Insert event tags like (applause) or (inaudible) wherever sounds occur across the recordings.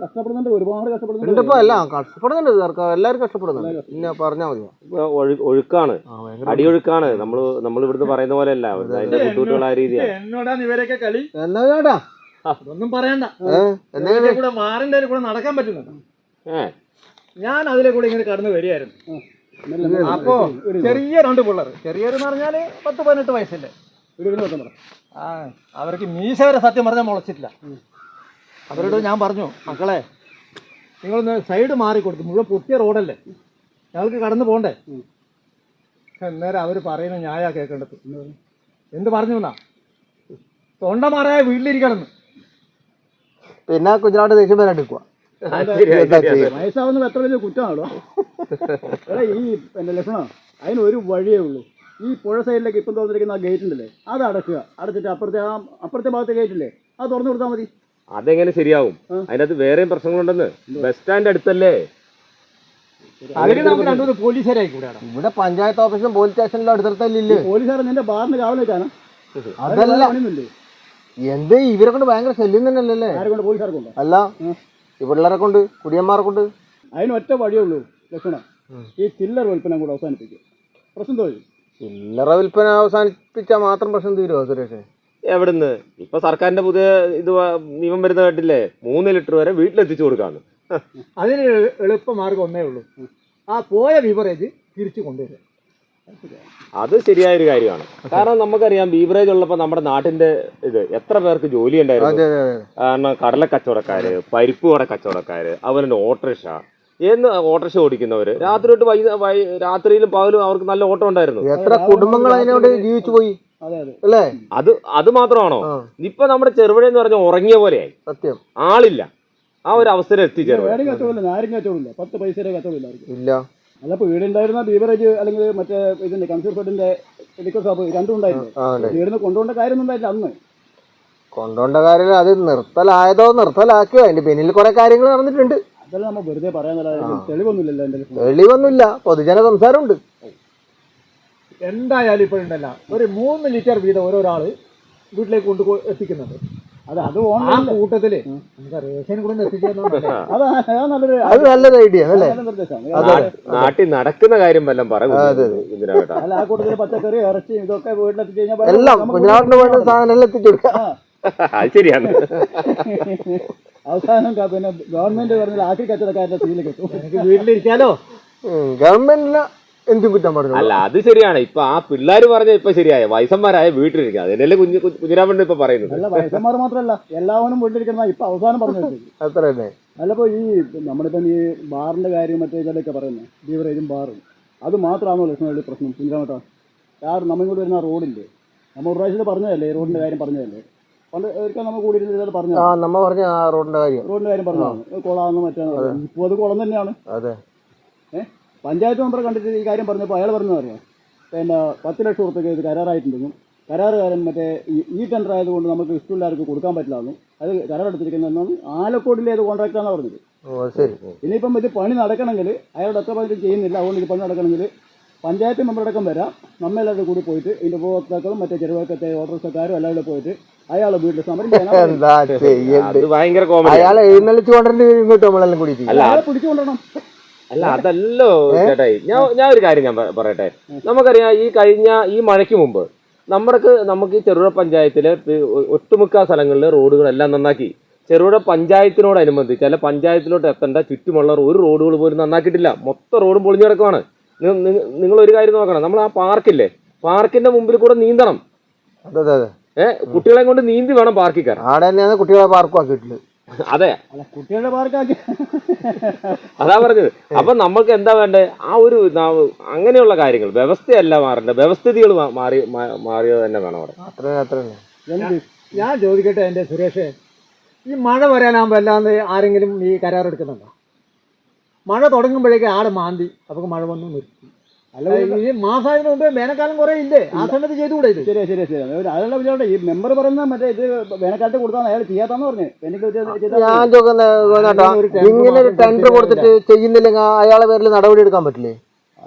കഷ്ടപ്പെടുന്നുണ്ട് ഒരുപാട് കഷ്ടപ്പെടുന്നുണ്ട്. ഇപ്പൊ എല്ലാം. കഷ്ടപ്പെടുന്നുണ്ട് സർക്കാർ. എല്ലാവരും കഷ്ടപ്പെടുന്നുണ്ട്. പിന്നെ പറഞ്ഞാൽ മതി ഇപ്പൊ ഒഴുക്കാണ്. അടിയൊഴുക്കാണ് നമ്മൾ നമ്മൾ ഇവിടുന്ന് പറയുന്ന പോലെ അല്ല അതിന്റെ ബുദ്ധിമുട്ടുള്ള ആ രീതിയാണ് എന്നോടാണ് ഇവരൊക്കെ കളി? എന്നാ ചേട്ടാ? ഒന്നും പറയണ്ട. എന്നാ കൂടെ മാറിന്റെ കൂടെ നടക്കാൻ പറ്റുന്നുണ്ട്. ഞാൻ അതിലെ കൂടെ ഇങ്ങനെ കടന്നു വരികയായിരുന്നു. അപ്പോ ചെറിയ രണ്ട് പിള്ളേർ. ചെറിയൊരു പറഞ്ഞാൽ പത്ത് പതിനെട്ട് വയസ്സല്ലേ? ആ അവർക്ക് മീശ വരെ സത്യം പറഞ്ഞാൽ മുളച്ചിട്ടില്ല. അവരോട് ഞാൻ പറഞ്ഞു മക്കളെ നിങ്ങളൊന്ന് സൈഡ് മാറി കൊടുത്തു മുഴുവൻ പൊട്ടിയ റോഡല്ലേ? ഞങ്ങൾക്ക് കടന്നു പോണ്ടേ? അന്നേരം അവർ പറയുന്ന ഞായ കേൾക്കേണ്ടത്. എന്ത് പറഞ്ഞു എന്നാ? തൊണ്ട മാറായ വീട്ടിലിരിക്കണമെന്ന്. പിന്നെ കുജറാട്ട് ദേഷ്യം വരാൻ എടുക്കുക ശരിയാ, ശരിയാ. വയസ്സാവുന്നത് എത്ര വലിയ കുറ്റമാണോ? എടാ ഈ എന്റെ ലക്ഷണം? അതിന് ഒരു വഴിയേ ഉള്ളൂ. ഈ പുഴ സൈഡിലേക്ക് ഇപ്പം തുറന്നിരിക്കുന്ന ആ ഗേറ്റ് ഉണ്ടല്ലേ? അത് അടക്കുക. അടച്ചിട്ട് അപ്പുറത്തെ ആ അപ്പുറത്തെ ഭാഗത്തെ ഗേറ്റ് ഇല്ലേ? അത് തുറന്നു കൊടുത്താൽ മതി. അതെങ്ങനെ ശരിയാവും? അതിനകത്ത് വേറെയും പ്രശ്നങ്ങളുണ്ടെന്ന്. ബസ് സ്റ്റാൻഡ് അടുത്തല്ലേ? അതിന് നമുക്ക് രണ്ടുമൂന്ന് പോലീസുകാരായി കൂടെയാണ്. ഇവിടെ പഞ്ചായത്ത് ഓഫീസും പോലീസ് സ്റ്റേഷനിലും അടുത്തടുത്തല്ലേ? നിന്റെ ബാറിന് അതല്ല. എന്ത്? ഇവരെ കൊണ്ട് ഭയങ്കര ശല്യം തന്നെയല്ലേ അല്ല. ഈ പിള്ളേരെ കൊണ്ട്? കുടിയന്മാരെ കൊണ്ട്? അതിന് ഒറ്റ വഴിയേ ഉള്ളൂ ലക്ഷണം ഈ ചില്ലറ വിൽപ്പന കൂടെ അവസാനിപ്പിക്കും. പ്രശ്നം തോന്നി ചില്ലറ വിൽപ്പന അവസാനിപ്പിച്ചാൽ മാത്രം പ്രശ്നം തീരുമോ സുരേഷ്? എവിടുന്ന്? ഇപ്പൊ സർക്കാരിന്റെ പുതിയ ഇത് നിയമം വരുന്ന കേട്ടില്ലേ മൂന്ന് ലിറ്റർ വരെ വീട്ടിലെത്തിച്ചു കൊടുക്കാന്ന്. അതിന് എളുപ്പ മാർഗം ഒന്നേ ഉള്ളൂ. ആ പോയ ബീവറേജ് തിരിച്ചു കൊണ്ടുവരിക. അത് ശരിയായ ഒരു കാര്യമാണ്. കാരണം നമുക്കറിയാം ബീവറേജ് ഉള്ളപ്പോ നമ്മുടെ നാട്ടിന്റെ ഇത് എത്ര പേർക്ക് ജോലി ഉണ്ടായിരുന്നു? കാരണം കടല കച്ചവടക്കാര് പരിപ്പ് കട കച്ചവടക്കാര് അവരുടെ ഓട്ടോറിക്ഷ എന്ന് ഓട്ടോറിക്ഷ ഓടിക്കുന്നവര്. രാത്രി തൊട്ട് വൈ വൈ- രാത്രിയിലും പകലും അവർക്ക് നല്ല ഓട്ടം ഉണ്ടായിരുന്നു. എത്ര കുടുംബങ്ങൾ അതിനോട് ജീവിച്ചു പോയി? അതെ അതെ. അല്ലേ? അത് അത് മാത്രമാണോ. ഇപ്പൊ നമ്മുടെ ചെറുപുഴ എന്ന് പറഞ്ഞ ഉറങ്ങിയ പോലെയായി. സത്യം. ആളില്ല. ആ ഒരു അവസരം എത്തിച്ചേർന്നു ആരും കച്ചവടമില്ല പത്ത് പൈസയുടെ കച്ചവടമില്ല ആർക്കും ഇല്ല. അല്ല ഇപ്പൊ വീടുണ്ടായിരുന്ന ബീവറേജ് അല്ലെങ്കിൽ മറ്റേ ഇതിന്റെ കൺസ്യൂർ ഫുഡിന്റെ മെഡിക്കൽ ഷോപ്പ് രണ്ടും ഉണ്ടായിരുന്നു. വീടിന് കൊണ്ടുപോകേണ്ട കാര്യം ഉണ്ടായില്ല അന്ന്. കൊണ്ടുപോകേണ്ട കാര്യം അത് നിർത്തലായതോ നിർത്തലാക്കിയോ? അതിന്റെ പിന്നിൽ കുറെ കാര്യങ്ങൾ നടന്നിട്ടുണ്ട്. അതെല്ലാം നമ്മൾ വെറുതെ പറയാൻ തെളിവൊന്നുമില്ലല്ലോ എന്റെ. തെളിവൊന്നുമില്ല. പൊതുജന സംസാരമുണ്ട്. എന്തായാലും ഇപ്പോഴുണ്ടല്ല ഒരു മൂന്ന് ലിറ്റർ വീതം ഓരോരാൾ വീട്ടിലേക്ക് കൊണ്ട് എത്തിക്കുന്നുണ്ട്. അത് അത് ആ കൂട്ടത്തിൽ. റേഷൻ കൂടെ? അതാ നല്ലൊരു ഐഡിയ. അല്ലേ? നല്ല നിർദ്ദേശമാണ് നാട്ടിൽ നടക്കുന്ന കാര്യം വല്ലതും അല്ല ആ കൂട്ടത്തിൽ പച്ചക്കറി ഇറച്ചി ഇതൊക്കെ വീട്ടിലെത്തിച്ചു കഴിഞ്ഞാൽ എല്ലാം കുഞ്ഞനാട്ടിന് വേണ്ട സാധനം എല്ലാം എത്തിച്ചു അത് ശരിയാണ്. (laughs) അവസാനം പിന്നെ ഗവൺമെന്റ് പറഞ്ഞ ആക്കി കച്ചവടക്കാരുടെ സീൽ കിട്ടും. എനിക്ക് വീട്ടിലിരിക്കാലോ? ഗവൺമെന്റിന് എന്തും കുറ്റം പറഞ്ഞു അല്ല അത് ശരിയാണ്. ഇപ്പൊ ആ പിള്ളേർ പറഞ്ഞ ഇപ്പൊ ശരിയായ. വയസ്സന്മാരായ വീട്ടിലിരിക്കുക. അതിനല്ലേ കുഞ്ഞു കുഞ്ഞിരാമണ്ണ ഇപ്പൊ പറയുന്നത്. അല്ല വയസ്സന്മാർ മാത്രമല്ല എല്ലാവരും വീട്ടിലിരിക്കുന്ന ഇപ്പൊ അവസാനം പറഞ്ഞു അത്ര തന്നെ അല്ലപ്പോ ഈ നമ്മളിപ്പം ഈ ബാറിന്റെ കാര്യം മറ്റേ ഇതിലൊക്കെ പറയുന്നത് ബീവറേജും ബാറും. അത് മാത്രമാണോ ലക്ഷ്മണ പ്രശ്നം? കുഞ്ഞിരാമട്ടോ കാരണം നമ്മൾ ഇങ്ങോട്ട് വരുന്ന റോഡില്ലേ? നമ്മൾ ഒരു പ്രാവശ്യം പറഞ്ഞതല്ലേ ഈ റോഡിന്റെ കാര്യം പറഞ്ഞതല്ലേ? പണ്ട് ഒരിക്കൽ നമ്മൾ കൂടിയിരുന്നത് പറഞ്ഞു ആ നമ്മ പറഞ്ഞ ആ റോഡിന്റെ കാര്യം. റോഡിന്റെ കാര്യം പറഞ്ഞു കുളമാണെന്ന് മറ്റേ ഇപ്പോൾ അത് കുളം തന്നെയാണ്. അതെ. ഏഹ് പഞ്ചായത്ത് മെമ്പറെ കണ്ടിട്ട് ഈ കാര്യം പറഞ്ഞപ്പോൾ അയാൾ പറഞ്ഞു പറയാം പിന്നെ പത്ത് ലക്ഷം ഉറുപ്പൊക്കെ ഇത് കരാറായിട്ടുണ്ടെന്നും കരാറുകാരൻ മറ്റേ ഈ- ഈ ടെൻഡർ ആയതുകൊണ്ട് നമുക്ക് ഇഷ്ടമില്ലാർക്ക് കൊടുക്കാൻ പറ്റില്ലെന്നും അത് കരാറെടുത്തിരിക്കുന്നതെന്നും ആലക്കോടിലെ അത് കോൺട്രാക്റ്റാണെന്ന് പറഞ്ഞത്. ഇനിയിപ്പം ഇത് പണി നടക്കണമെങ്കിൽ അയാളുടെ എത്ര പണി ചെയ്യുന്നില്ല. അതുകൊണ്ട് ഇത് പണി നടക്കണമെങ്കിൽ പഞ്ചായത്ത് മെമ്പറടക്കം വരാം. നമ്മളെല്ലാവരും കൂടി പോയിട്ട് ഇതിന്റെ ഉപഭോക്താക്കളും മറ്റേ ചെറുപക്കത്തെ ഓട്ടോറിക്ഷക്കാരും എല്ലാവരും പോയിട്ട് അയാളെ വീട്ടിൽ സമരം അയാളെ എഴുന്നള്ളിച്ച് കൊണ്ടിട്ട് ഇങ്ങോട്ട് നമ്മളെല്ലാം കൂടി അല്ല അയാളെ പിടിച്ചുകൊണ്ടണം അല്ല അതല്ലോ ചേട്ടായി ഞാൻ ഞാൻ ഒരു കാര്യം ഞാൻ പറയട്ടെ. നമുക്കറിയാം ഈ കഴിഞ്ഞ ഈ മഴയ്ക്ക് മുമ്പ് നമ്മുടെ നമുക്ക് ഈ ചെറുപുഴ പഞ്ചായത്തിലെ ഒട്ടുമുക്ക സ്ഥലങ്ങളിൽ ഒട്ടുമിക്ക സ്ഥലങ്ങളിലെ റോഡുകളെല്ലാം നന്നാക്കി. ചെറുപുഴ പഞ്ചായത്തിനോടനുബന്ധിച്ച് അല്ല പഞ്ചായത്തിലോട്ട് എത്തേണ്ട ചുറ്റുമുള്ള ഒരു റോഡുകൾ പോലും നന്നാക്കിയിട്ടില്ല. മൊത്തം റോഡും പൊളിഞ്ഞു കിടക്കുവാണ്. നിങ്ങൾ ഒരു കാര്യം നോക്കണം. നമ്മൾ ആ പാർക്കില്ലേ? പാർക്കിന്റെ മുമ്പിൽ കൂടെ നീന്തണം. അതെ അതെ അതെ. ഏഹ് കുട്ടികളെ കൊണ്ട് നീന്തി വേണം പാർക്കിൽ കയറാൻ. ആടെ തന്നെയാണ് കുട്ടികളെ പാർക്കും ആക്കിയിട്ടുള്ളത് അതെ. അല്ല കുട്ടികളുടെ പാർക്കാക്കി അതാ പറഞ്ഞത്. അപ്പൊ നമ്മൾക്ക് എന്താ വേണ്ടേ? ആ ഒരു അങ്ങനെയുള്ള കാര്യങ്ങൾ. വ്യവസ്ഥയല്ല മാറേണ്ട വ്യവസ്ഥിതികൾ മാറി മാറിയത് തന്നെ വേണം അവിടെ. ഞാൻ ചോദിക്കട്ടെ എന്റെ സുരേഷ്. ഈ മഴ വരാനാവുമ്പോ അല്ലാതെ ആരെങ്കിലും ഈ കരാർ എടുക്കുന്നുണ്ടോ? മഴ തുടങ്ങുമ്പോഴേക്ക് ആടെ മാന്തി. അപ്പൊ മഴ വന്നു നിർത്തി. അല്ല ഈ മാസമായതിനു മുമ്പേ വേനൽക്കാലം കുറെ ഇല്ലേ? ആ സമയത്ത് ചെയ്തുകൂടെ ഇത്? ശരി ശരി ശരി അതിനുള്ള വിചാരം ഈ മെമ്പർ പറയുന്ന മറ്റേ ഇത് വേനൽക്കാലത്ത് കൊടുത്താൽ അയാൾ ചെയ്യാത്തെന്ന് പറഞ്ഞു. എനിക്ക് ഞാൻ ഇങ്ങനെ ഒരു ടെൻഡർ കൊടുത്തിട്ട് ചെയ്യുന്നില്ലെങ്കിൽ അയാളെ പേരിൽ നടപടി എടുക്കാൻ പറ്റില്ലേ?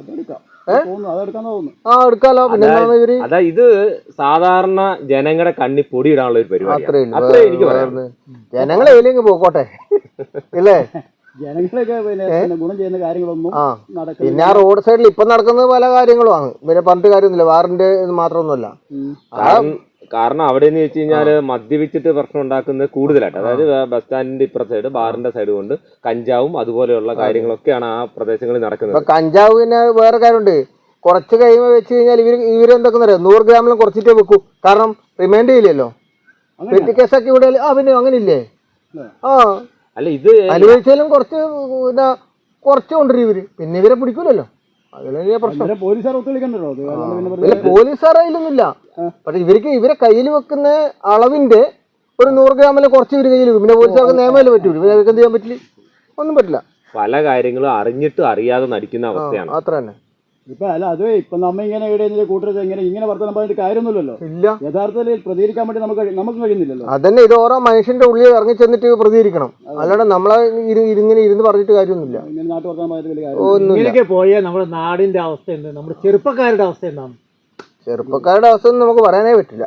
അതെടുക്കാം. ആ എടുക്കാലോ. പിന്നെ അതാ ഇത് സാധാരണ ജനങ്ങളുടെ കണ്ണി പൊടിയിടാനുള്ള ഒരു പരിപാടി അത്രേ ഉള്ളൂ. അത്രേ എനിക്ക് പറയാം ജനങ്ങളെ എവിടെയെങ്കിലും പോക്കോട്ടെ. ഇല്ലേ? ജനങ്ങളൊക്കെ പിന്നെ ഗുണം ചെയ്യുന്ന കാര്യങ്ങളൊന്നും ആ. നടക്കുന്നില്ല. പിന്നെ ആ റോഡ് സൈഡിൽ ഇപ്പൊ നടക്കുന്ന പല കാര്യങ്ങളുമാണ് പിന്നെ പറഞ്ഞിട്ട് കാര്യമൊന്നുമില്ല. വാറിന്റെ ഇത് മാത്രമൊന്നുമല്ല. കാരണം കാരണം അവിടെ എന്ന് വെച്ച് കഴിഞ്ഞാൽ മദ്യപിച്ചിട്ട് പ്രശ്നം ഉണ്ടാക്കുന്നത് കൂടുതലായിട്ട്. അതായത് ബസ് സ്റ്റാൻഡിന്റെ ഇപ്പുറ സൈഡ് ബാറിന്റെ സൈഡ് കൊണ്ട് കഞ്ചാവും അതുപോലെയുള്ള കാര്യങ്ങളൊക്കെയാണ് ആ പ്രദേശങ്ങളിൽ നടക്കുന്നത്. കഞ്ചാവ് പിന്നെ വേറെ കാര്യമുണ്ട്. കുറച്ച് കഴിയുമ്പോൾ വെച്ച് കഴിഞ്ഞാൽ ഇവർ ഇവരെന്തൊക്കെ അറിയാം? നൂറ് ഗ്രാമിലും കുറച്ചിട്ടേ വെക്കൂ. കാരണം റിമൈൻഡ് ചെയ്യില്ലല്ലോ. പെറ്റി കേസൊക്കെ ഇവിടെ ആ പിന്നെ അങ്ങനെ ഇല്ലേ ആ. അല്ല ഇത് അനുഭവിച്ചാലും കുറച്ച് പിന്നെ കുറച്ച് കൊണ്ടുവരും ഇവർ. പിന്നെ ഇവരെ പിടിക്കൂലല്ലോ. അതിലെ പ്രശ്നം. പോലീസുകാർ ഒത്തുകളിക്കണ്ടല്ലോ പോലീസുകാർ അതിലൊന്നുമില്ല. പക്ഷെ ഇവർക്ക് ഇവരെ കയ്യിൽ വെക്കുന്ന അളവിന്റെ ഒരു നൂറ് ഗ്രാമിലെ കുറച്ച് ഇവർ കയ്യിൽ വെക്കും. പിന്നെ പോലീസുകാർക്ക് നിയമമല്ലേ പറ്റൂ. ഇവരെ എന്ത് ചെയ്യാൻ പറ്റില്ല? ഒന്നും പറ്റില്ല. പല കാര്യങ്ങളും അറിഞ്ഞിട്ട് അറിയാതെ നടിക്കുന്ന അവസ്ഥയാണ്. അത്ര തന്നെ. ഇപ്പൊ അല്ല അത് ഇപ്പൊ നമ്മ ഇങ്ങനെ ഇവിടെ കൂട്ടരുത് ഇങ്ങനെ ഇങ്ങനെ വർത്തമാനം പറഞ്ഞിട്ട് കാര്യമൊന്നുമില്ലല്ലോ. ഇല്ല. യഥാർത്ഥത്തിൽ പ്രതികരിക്കാൻ വേണ്ടി നമുക്ക് നമുക്ക് കഴിയുന്നില്ലല്ലോ. അതന്നെ ഇത് ഓരോ മനുഷ്യന്റെ ഉള്ളിൽ ഇറങ്ങി ചെന്നിട്ട് പ്രതികരിക്കണം. അല്ലാണ്ട് നമ്മളെ ഇങ്ങനെ ഇരുന്ന് പറഞ്ഞിട്ട് കാര്യമൊന്നുമില്ല. ഇങ്ങനെ നാട്ടു വർത്തമാനം പറഞ്ഞിട്ട് വലിയ കാര്യം ഒന്നുമില്ല. ഇങ്ങനെയൊക്കെ പോയാൽ നമ്മുടെ നാടിന്റെ അവസ്ഥ എന്ത്? നമ്മുടെ ചെറുപ്പക്കാരുടെ അവസ്ഥ എന്താണ്? ചെറുപ്പക്കാരുടെ അവസ്ഥ ഒന്നും നമുക്ക് പറയാനേ പറ്റില്ല.